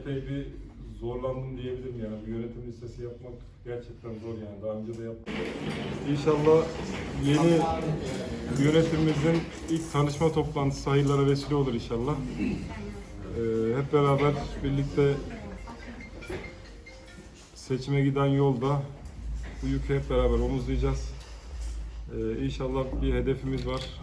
epey bir zorlandım diyebilirim yani. Bu yönetim listesi yapmak gerçekten zor yani. Daha önce de yaptım. İnşallah yeni yönetimimizin ilk tanışma toplantısı hayırlara vesile olur inşallah. Ee, hep beraber birlikte seçime giden yolda bu yükü hep beraber omuzlayacağız. Ee, inşallah bir hedefimiz var.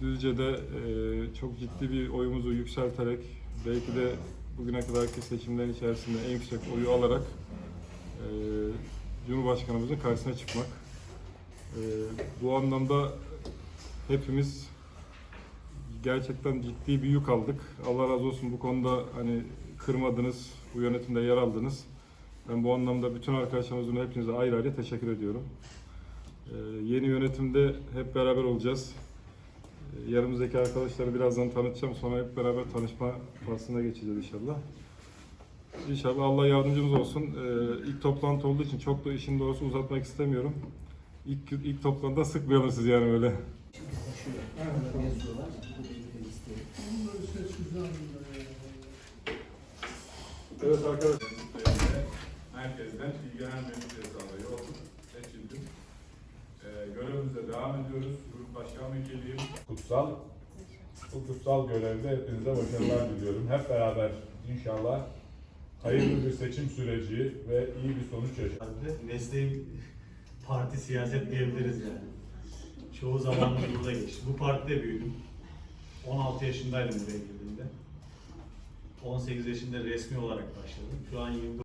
Düzce'de e, çok ciddi bir oyumuzu yükselterek belki de bugüne kadarki seçimlerin içerisinde en yüksek oyu alarak e, Cumhurbaşkanımızın karşısına çıkmak. E, bu anlamda hepimiz gerçekten ciddi bir yük aldık. Allah razı olsun bu konuda hani kırmadınız, bu yönetimde yer aldınız. Ben bu anlamda bütün arkadaşlarımızın hepinize ayrı ayrı teşekkür ediyorum. E, yeni yönetimde hep beraber olacağız. Yanımızdaki arkadaşları birazdan tanıtacağım. Sonra hep beraber tanışma faslına geçeceğiz inşallah. İnşallah Allah yardımcımız olsun. Ee, ilk toplantı olduğu için çok da işin doğrusu uzatmak istemiyorum. İlk, ilk toplantıda sıkmayalım sizi yani öyle. Evet arkadaşlar. Herkesten ilgilenmemiz hesabı olsun. Seçildim. Ee, görevimize devam ediyoruz. Grup Başkan Vekiliyim. Kutsal. Bu kutsal görevde hepinize başarılar diliyorum. Hep beraber inşallah hayırlı bir seçim süreci ve iyi bir sonuç yaşarız. Mesleğim parti siyaset diyebiliriz yani. Çoğu zamanım burada geçti. Bu partide büyüdüm. 16 yaşındaydım buraya girdiğimde. 18 yaşında resmi olarak başladım. Şu an 29